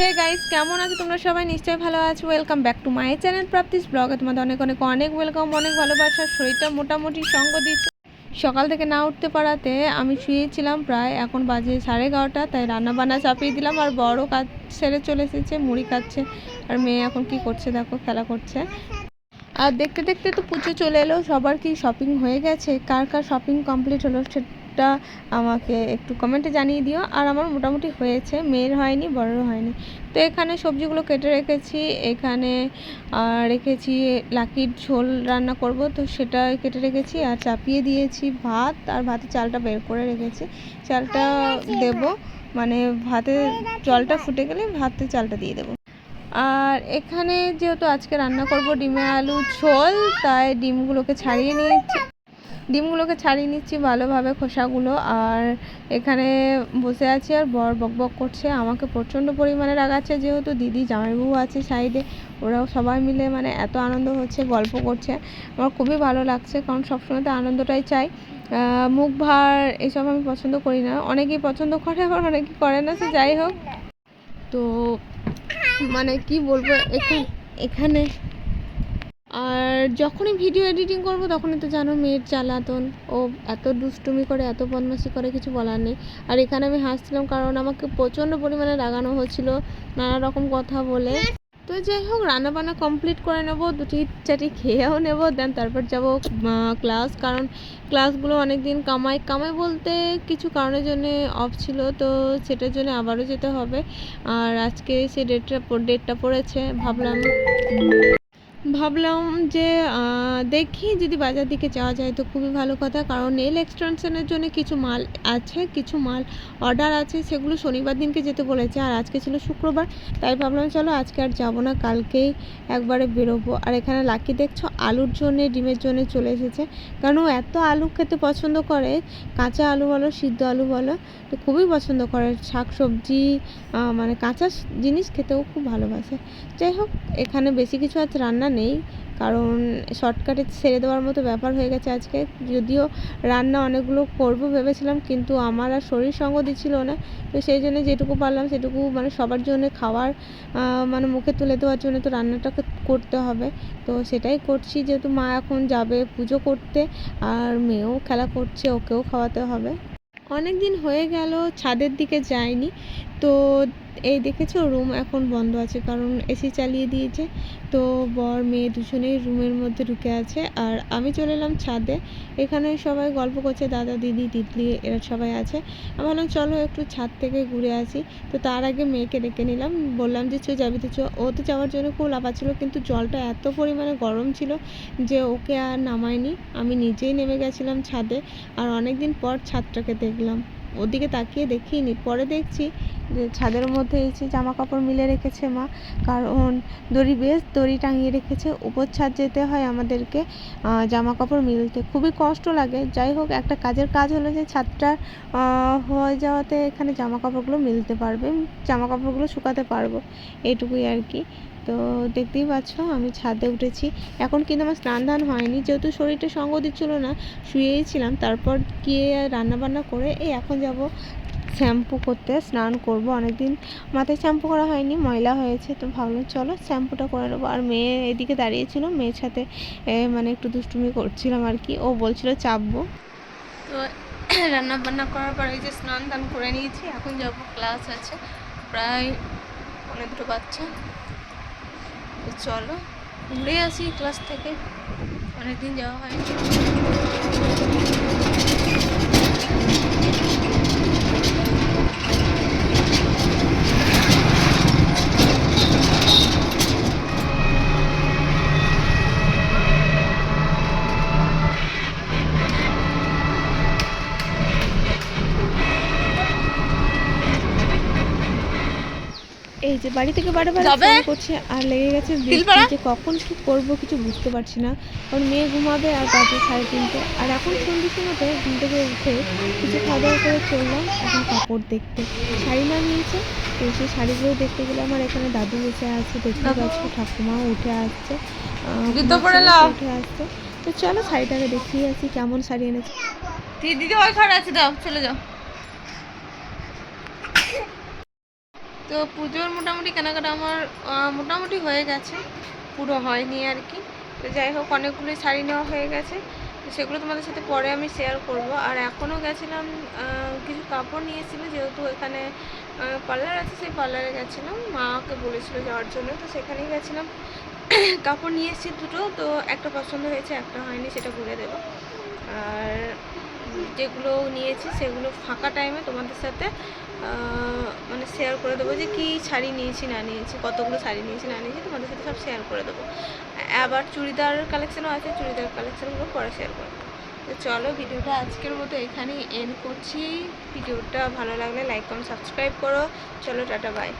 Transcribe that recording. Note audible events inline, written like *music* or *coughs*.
Hey guys, কেমন আছো তোমরা সবাই? নিশ্চয়ই ভালো আছো। Welcome back to my channel Prapti's ব্লগে তোমাদের অনেক অনেক অনেক ওয়েলকাম অনেক ভালোবাসা। শরীরটা মোটামুটি সঙ্গ দিচ্ছে। সকাল থেকে না উঠতে পারাতে আমি শুয়েছিলাম প্রায় এখন বাজে সাড়ে এগারোটা, তাই রান্না বান্না চাপিয়ে দিলাম। আর বড় কাজ সেরে চলে এসেছে, মুড়ি খাচ্ছে। আর মেয়ে এখন কি করছে দেখো, খেলা করছে। আর দেখতে দেখতে তো পুজো চলে এলো, সবার কি শপিং হয়ে গেছে? কার কার শপিং কমপ্লিট হলো সেটা আমাকে একটু কমেন্টে জানিয়ে দিও। আর আমার মোটামুটি হয়েছে মেয়ের হয়নি বড়েরও হয়নি। তো এখানে সবজিগুলো কেটে রেখেছি এখানে আর রেখেছি লাকির ঝোল রান্না করব। তো সেটা কেটে রেখেছি আর চাপিয়ে দিয়েছি ভাত। আর ভাতের চালটা বের করে রেখেছি। চালটা দেব মানে ভাতে জলটা ফুটে গেলে ভাতে চালটা দিয়ে দেবো। আর এখানে যেহেতু আজকে রান্না করব ডিমে আলু ঝোল তাই ডিমগুলোকে ছাড়িয়ে নিয়েছি। ডিমগুলোকে ছাড়িয়ে নিচ্ছি ভালোভাবে খোসাগুলো। আর এখানে বসে আছি আর বর বক বক করছে। আমাকে প্রচণ্ড পরিমাণে রাগাচ্ছে যেহেতু দিদি, জামাইবাবু আছে সাইডে। ওরাও সবাই মিলে মানে এত আনন্দ হচ্ছে, গল্প করছে। আমার খুবই ভালো লাগছে, কারণ সবসময় তো আনন্দটাই চাই। মুখ ভার এসব আমি পছন্দ করি না। অনেকেই পছন্দ করে, আবার অনেকেই করে না, সে যাই হোক। তো মানে কি বলব, এখানে এখানে আর যখনই ভিডিও এডিটিং করব, তখনই তো জানো মেয়ের জ্বালাতন ও এত দুষ্টুমি করে, এত বদমাশি করে, কিছু বলার নেই। আর এখানে আমি হাসছিলাম কারণ আমাকে প্রচণ্ড পরিমাণে রাগানো হচ্ছিল নানা রকম কথা বলে। তো যাই হোক রান্না বান্না কমপ্লিট করে নেব, দুটি চাটি খেয়েও নেব দেন তারপর যাব ক্লাস কারণ ক্লাসগুলো অনেক দিন কামাই কামাই বলতে কিছু কারণের জন্য অফ ছিল, তো সেটার জন্য আবারও যেতে হবে। আর আজকে সে ডেটটা ডেটটা পড়েছে, ভাবলাম ভাবলাম যে দেখি যদি বাজার দিকে যাওয়া যায় তো খুবই ভালো কথা। কারণ নেল এক্সটেনশনের জন্য কিছু মাল আছে, কিছু মাল অর্ডার আছে, সেগুলো শনিবার দিনকে যেতে বলেছে আর আজকে ছিল শুক্রবার। তাই ভাবলাম চলো আজকে আর যাব না, কালকেই একবারে বেরোবো। আর এখানে লাকি দেখছ, আলুর জন্যে, ডিমের জন্য চলে এসেছে। কারণ ও এত আলু খেতে পছন্দ করে, কাঁচা আলু বলো, সিদ্ধ আলু বলো, তো খুবই পছন্দ করে। শাক সবজি মানে কাঁচা জিনিস খেতেও খুব ভালোবাসে। যাই হোক, এখানে বেশি কিছু আজ রান্না নেই, কারণ শর্টকাটে ছেড়ে দেওয়ার মতো ব্যাপার হয়ে গেছে আজকে। যদিও রান্না অনেকগুলো করব ভেবেছিলাম, কিন্তু আমার আর শরীর সঙ্গ দিচ্ছিল না। তো সেই জন্য যেটুকু পারলাম সেটুকু মানে সবার জন্য খাওয়ার মানে মুখে তুলে দেওয়ার জন্য তো রান্নাটাকে করতে হবে। তো সেটাই করছি, যেহেতু মা এখন যাবে পুজো করতে, আর মেয়েও খেলা করছে, ওকেও খাওয়াতে হবে। অনেক দিন হয়ে গেল, ছাদের দিকে যাইনি। তো এই দেখেছ রুম এখন বন্ধ আছে, কারণ এসি চালিয়ে দিয়েছে। তো বর, মেয়ে দুজনেই রুমের মধ্যে ঢুকে আছে। আর আমি চলে এলাম ছাদে। এখানে সবাই গল্প করছে, দাদা, দিদি, তিতলি, এরা সবাই আছে। আমি বললাম চলো একটু ছাদ থেকে ঘুরে আসি। তো তার আগে মেয়েকে ডেকে নিলাম। বললাম যে, চো, যাবি তো, চো। ও তো যাওয়ার জন্য খুব লাফাচ্ছিল, কিন্তু জলটা এত পরিমাণে গরম ছিল যে ওকে আর নামায়নি। আমি নিজেই নেমে গেছিলাম ছাদে। আর অনেক দিন পর ছাদটাকে দেখলাম। ওদিকে তাকিয়ে দেখিনি। পরে দেখছি যে ছাদের মধ্যে এসে জামা কাপড় মিলে রেখেছে মা, কারণ দড়ি বেশ দড়ি টাঙিয়ে রেখেছে। উপর ছাদ যেতে হয় আমাদেরকে জামা কাপড় মিলতে। খুবই কষ্ট লাগে। যাই হোক, একটা কাজের কাজ হলো যে ছাদটা হয়ে যাওয়াতে এখানে জামা কাপড়গুলো মিলতে পারবে। জামা কাপড়গুলো শুকাতে পারব। এইটুকুই আর কি। তো দেখতেই পাচ্ছ, আমি ছাদে উঠেছি। এখন কিন্তু আমার স্নান ধান হয়নি। যেহেতু শরীরটা সঙ্গ দিচ্ছিল না, শুয়েই ছিলাম। তারপর গিয়ে রান্না বান্না করে এই এখন যাব শ্যাম্পু করতে স্নান করব। অনেকদিন মাথায় শ্যাম্পু করা হয়নি, ময়লা হয়েছে, তো ভাবলাম চলো শ্যাম্পুটা করে নেব। আর মেয়ে এদিকে দাঁড়িয়েছিল, মেয়ের সাথে মানে একটু দুষ্টুমি করছিলাম আর কি। ও বলছিল চাপবো। তো *coughs* রান্না বান্না করার পরে যে স্নান দান করে নিয়েছি, এখন যাব ক্লাস আছে, প্রায় অনেক দুটো বাচ্চা তো চলো, ঘুরে আসি ক্লাস থেকে। অনেকদিন যাওয়া হয়নি। যে বাড়ি থেকে বারে বারে ফোন করছে আর লেগে গেছে যে কখন কি করব কিছু বুঝতে পারছি না। কারণ মেয়ে ঘুমাবে আর বাজে সাড়ে তিনটে। আর এখন সন্ধ্যে সময়তে ঘুম থেকে উঠে কিছু খাওয়া দাওয়া করে চললাম এখন কাপড় দেখতে। শাড়ি না নিয়েছে তো সেই শাড়িগুলো দেখতে গেলে আমার এখানে দাদু বসে আছে দেখতে পাচ্ছি ঠাকুমাও উঠে আসছে। উঠে আসছে। তো চলো শাড়িটাকে দেখিয়ে আসি কেমন শাড়ি এনেছে। দিদি ওই ঘরে আছে দাও চলে যাও। তো পুজোর মোটামুটি কেনাকাটা আমার মোটামুটি হয়ে গেছে। পুরো হয়নি আর কি। তো যাই হোক, অনেকগুলোই শাড়ি নেওয়া হয়ে গেছে। তো সেগুলো তোমাদের সাথে পরে আমি শেয়ার করব। আর এখনও গেছিলাম কিছু কাপড় নিয়েছিল, যেহেতু এখানে পার্লার আছে, সেই পার্লারে গেছিলাম। মাকে বলেছিল যাওয়ার জন্য। তো সেখানেই গেছিলাম। কাপড় নিয়ে এসেছি দুটো। তো একটা পছন্দ হয়েছে, একটা হয়নি, সেটা বলে দেবো। আর যেগুলো নিয়েছি, সেগুলো ফাঁকা টাইমে তোমাদের সাথে মানে শেয়ার করে দেবো যে কী শাড়ি নিয়েছি, না নিয়েছি, কতগুলো শাড়ি নিয়েছি, না নিয়েছি, তোমাদের সাথে সব শেয়ার করে দেবো। আবার চুড়িদার কালেকশনও আছে, চুড়িদার কালেকশানগুলো পরে শেয়ার করে তো চলো ভিডিওটা আজকের মতো এখানেই এন্ড করছি। ভিডিওটা ভালো লাগলে লাইক কমেন্ট সাবস্ক্রাইব করো। চলো, টাটা বাই